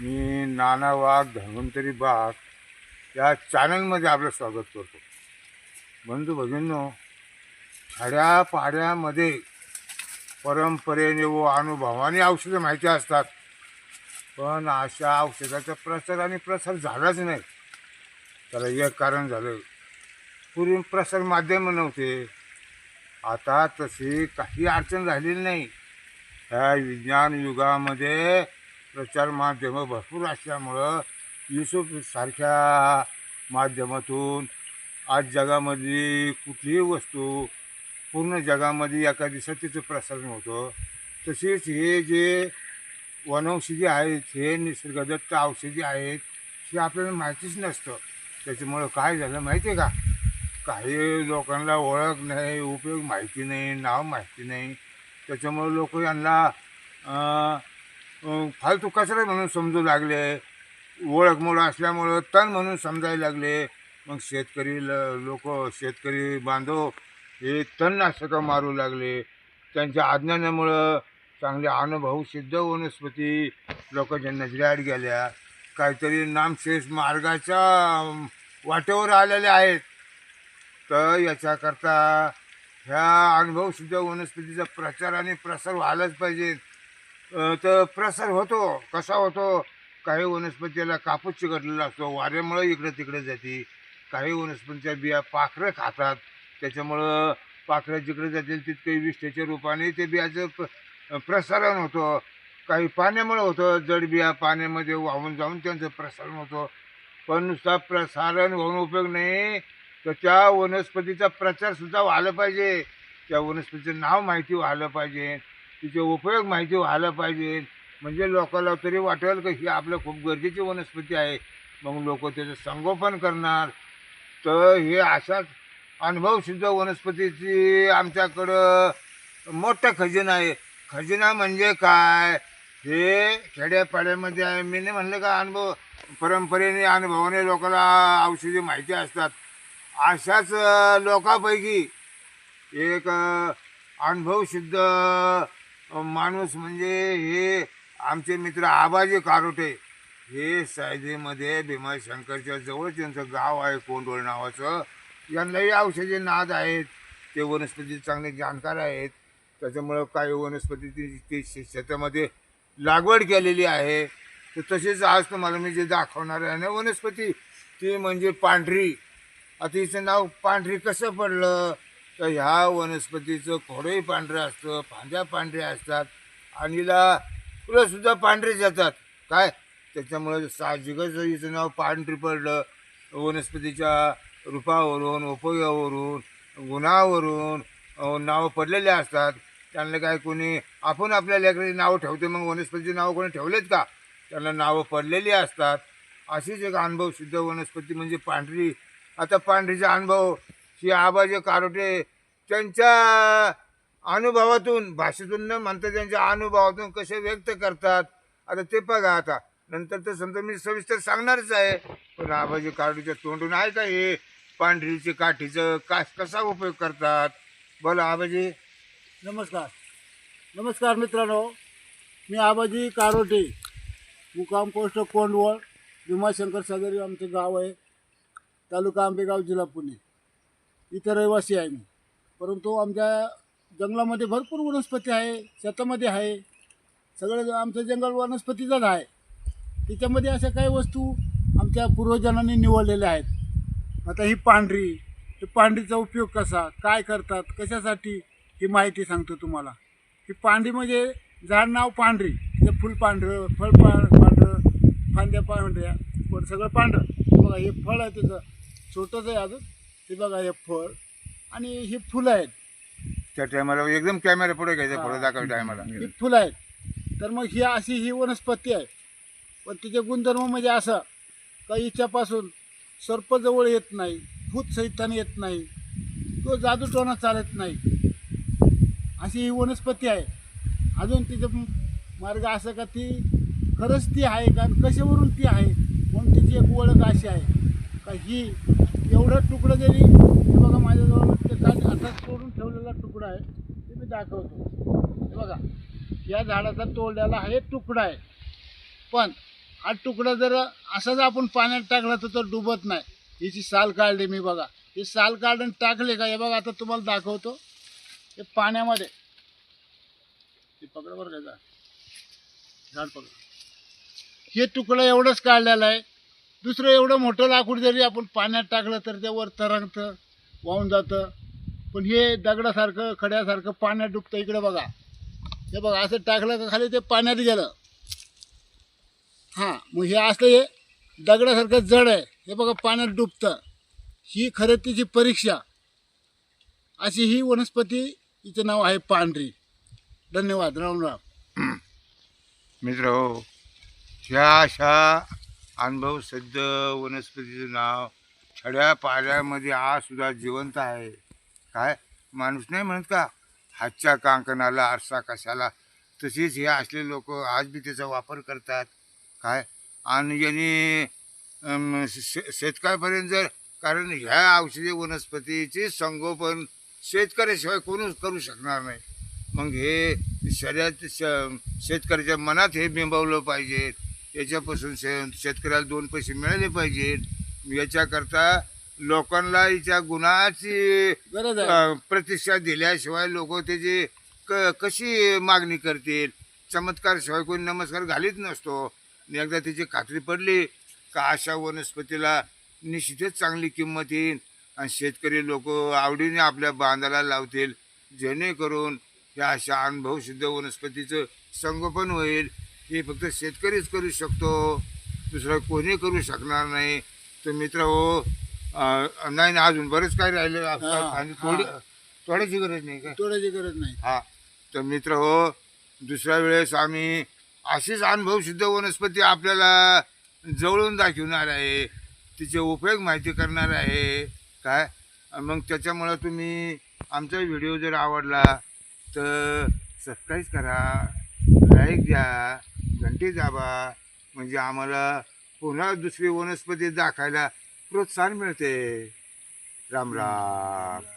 मी नाना वाघ धन्वंतरी बाग या चॅनलमध्ये आपलं स्वागत करतो. बंधू भगिनींनो खेड्यापाड्यामध्ये परंपरेने व अनुभवाने औषधं माहिती असतात. पण अशा औषधाचा प्रसार आणि प्रसार झालाच नाही. त्याला एक कारण झालं. पूर्वी प्रसार माध्यम नव्हते. आता तशी काही अडचण राहिलेली नाही. ह्या विज्ञान युगामध्ये प्रचार माध्यमं भरपूर असल्यामुळं युट्यूब माध्यमातून आज जगामधली कुठलीही वस्तू पूर्ण जगामध्ये एका दिवसात तिचं प्रसारण होतं तसेच हे जे वनौषधी आहेत हे निसर्गदत्त औषधी आहेत हे आपल्याला माहितीच नसतं. त्याच्यामुळं काय झालं माहिती आहे का? काही लोकांना ओळख नाही उपयोग माहिती नाही नाव माहिती नाही. त्याच्यामुळं लोक यांना फालतू कचरा म्हणून समजू लागले. ओळख मोळ असल्यामुळं तण म्हणून समजायला लागले. मग शेतकरी ल लोक शेतकरी बांधव हे तणनाशकं मारू लागले. त्यांच्या अज्ञानामुळं चांगले अनुभव सिद्ध वनस्पती लोकांच्या नजरेआड गेल्या. काहीतरी नामशेष मार्गाच्या वाटेवर आलेले आहेत. तर याच्याकरता ह्या अनुभवसिद्ध वनस्पतीचा प्रचार आणि प्रसार व्हायलाच पाहिजे तर प्रसार होतो. कसा होतो? काही वनस्पतीला कापूस चिकटलेला असतो. वाऱ्यामुळं इकडे तिकडे जाते. काही वनस्पतीच्या बिया पाखरं खातात. त्याच्यामुळं पाखरं जिकडे जातील तितके विष्ठेच्या रूपाने ते बियाचं प्र प्रसारण होतं. काही पाण्यामुळं होतं. जड बिया पाण्यामध्ये वाहून जाऊन त्यांचं प्रसारण होतं. पण नुसता प्रसारण होऊन उपयोग नाही. तर त्या वनस्पतीचा प्रचारसुद्धा व्हायला पाहिजे. त्या वनस्पतीचं नाव माहिती व्हायला पाहिजे. तिचे उपयोग माहिती व्हायला पाहिजे. म्हणजे लोकांना तरी वाटेल की ही आपलं खूप गरजेची वनस्पती आहे. मग लोक त्याचं संगोपन करणार. तर हे अशाच अनुभवसिद्ध वनस्पतीची आमच्याकडं मोठा खजिना आहे. खजिना म्हणजे काय? हे खेड्यापाड्यामध्ये आहे. मी नाही म्हणलं का अनुभव परंपरेने अनुभवाने लोकांना औषधी माहिती असतात. अशाच लोकांपैकी एक अ, अनुभवसिद्ध माणूस म्हणजे हे आमचे मित्र आबाजी कारोटे. हे सायदेमध्ये भीमाशंकरच्या जवळ त्यांचं गाव आहे कोंडोळ नावाचं. यांनाही औषधी नाद आहेत. ते वनस्पती चांगले जाणकार आहेत. त्याच्यामुळं काही वनस्पती ती ती शे- शेतामध्ये लागवड केलेली आहे. तर तसेच आज तुम्हाला मी जे दाखवणार आहे ना वनस्पती ती म्हणजे पांढरी. आता हिचं नाव पांढरी कसं पडलं? तर ह्या वनस्पतीचं खोडंही पांढरं असतं फांद्या पांढऱ्या असतात आणि फुलंसुद्धा पांढरीच येतात काय? त्याच्यामुळे साहजिकच हिचं नाव पांढरी पडलं. वनस्पतीच्या रूपावरून उपयोगावरून गुणावरून नावं पडलेले असतात. त्यांना काय कोणी आपण आपल्या लेकराची नावं ठेवते मग वनस्पतीची नावं कोणी ठेवलेत का? त्यांना नावं पडलेली असतात. अशीच एक अनुभवसुद्ध वनस्पती म्हणजे पांढरी. आता पांढरीचा अनुभव ही आबाजे कारोटे त्यांच्या अनुभवातून भाषेतून न म्हणता त्यांच्या अनुभवातून कसे व्यक्त करतात आता ते बघा आता. नंतर तर समजा मी सविस्तर सांगणारच आहे पण आबाजी कारोटीच्या तोंडून आहे का हे पांढरीचे काठीचं का कसा उपयोग करतात? बोला आबाजी. नमस्कार. नमस्कार मित्रांनो मी आबाजी कारोटे मुकाम पोस्ट कोंडवळ भीमाशंकर सागरी आमचं गाव आहे तालुका आंबेगाव जिल्हा पुणे. इथं रहिवासी आहे मी. परंतु आमच्या जंगलामध्ये भरपूर वनस्पती आहे शेतामध्ये आहे. सगळं आमचं जंगल वनस्पतीचंच आहे. त्याच्यामध्ये अशा काही वस्तू आमच्या पूर्वजांनी निवडलेल्या आहेत. आता ही पांढरी ही पांढरीचा उपयोग कसा काय करतात कशासाठी ही माहिती सांगतो तुम्हाला. ही पांढरी म्हणजे झाड नाव पांढरी ते फुल पांढरं फळ पा पांढरं फांद्या पांढऱ्या पण सगळं पांढरं. बघा हे फळ आहे त्याचं छोटंच आहे अजून. ते बघा हे फळ. आणि ही फुलं आहेत. त्या टायमाला एकदम कॅमेरा पुढे घ्यायचा पुढे दाखवायचं टायमाला. ही फुलं आहेत. तर मग ही अशी ही वनस्पती आहे. पण तिचे गुणधर्म म्हणजे असं का हिच्यापासून सर्प जवळ येत नाही भूत सैतान येत नाही तो जादूटोना चालत नाही. अशी ही वनस्पती आहे. अजून तिचं मार्ग असं का ती खरंच ती आहे का आणि कशावरून ती आहे? म्हणून तिची एक ओळख अशी आहे? का ही एवढं तुकडं जरी हे बघा माझ्याजवळ ते काय आता तोडून ठेवलेला तुकडा आहे ते मी दाखवतो. हे बघा या झाडाचा तोडलेला हा एक तुकडा आहे. पण हा तुकडा जर असाच आपण पाण्यात टाकला तर तो डुबत नाही. हिची साल काढली मी बघा. ही साल काढून टाकले का? हे बघा आता तुम्हाला दाखवतो. हे पाण्यामध्ये. ते पकड बरं का? झाड. पकडा पकड. हे तुकडा एवढंच काढलेलं आहे. दुसरं एवढं मोठं लाकूड जरी आपण पाण्यात टाकलं तर ते वर तरंगतं वाहून जातं. पण हे दगडासारखं खड्यासारखं पाण्यात डुबतं. इकडं बघा. हे बघा असं टाकलं का खाली ते पाण्यात गेलं. हां मग हे असं हे दगडासारखं जड आहे. हे बघा पाण्यात डुबतं. ही खरं तिची परीक्षा. अशी ही वनस्पती हिचं नाव आहे पांढरी. धन्यवाद. राम राम. मित्र हो ह्या अशा अनुभव सिद्ध वनस्पतीचं नाव छड्या पाड्यामध्ये आज सुद्धा जिवंत आहे. काय? माणूस नाही म्हणत का? हातच्या कांकणाला आरसा कशाला? तसेच हे असले लोक आज बी त्याचा वापर करतात. काय? आणि यांनी शे- शेतकऱ्यापर्यंत जर कारण ह्या औषधी वनस्पतीचे संगोपन शेतकऱ्याशिवाय कोणच करू शकणार नाही. मग हे शरीरात श- शेतकऱ्याच्या मनात हे बिंबवलं पाहिजे याच्यापासून शे शेतकऱ्याला दोन पैसे मिळाले पाहिजेत. याच्याकरता लोकांना हिच्या गुणाची गरज आहे. अ, प्रतिष्ठा दिल्याशिवाय लोक त्याची क कशी मागणी करतील? चमत्कारशिवाय कोणी नमस्कार घालीत नसतो. एकदा त्याची खात्री पडली का अशा वनस्पतीला निश्चितच चांगली किंमत येईल आणि शेतकरी लोक आवडीने आपल्या बांधाला लावतील. जेणेकरून या अशा अनुभवसिद्ध वनस्पतीचं संगोपन होईल. हे फक्त शेतकरीच करू शकतो. दुसरं कोणी करू शकणार नाही. तर मित्र हो नाही नाही अजून बरेच काय राहिले. हा, आणि थोडी. थोड्याची गरज नाही का? तोडायची गरज नाही. हा. तर मित्र हो दुसऱ्या वेळेस आम्ही अशीच अनुभवसिद्ध वनस्पती आपल्याला जवळून दाखवणार आहे. तिचे उपयोग माहिती करणार आहे. काय? मग त्याच्यामुळं तुम्ही आमचा व्हिडिओ जर आवडला तर सबस्क्राईब करा लाईक द्या. घंटे दाबा म्हणजे आम्हाला पुन्हा दुसरी वनस्पती दाखायला प्रोत्साहन मिळते. राम राम.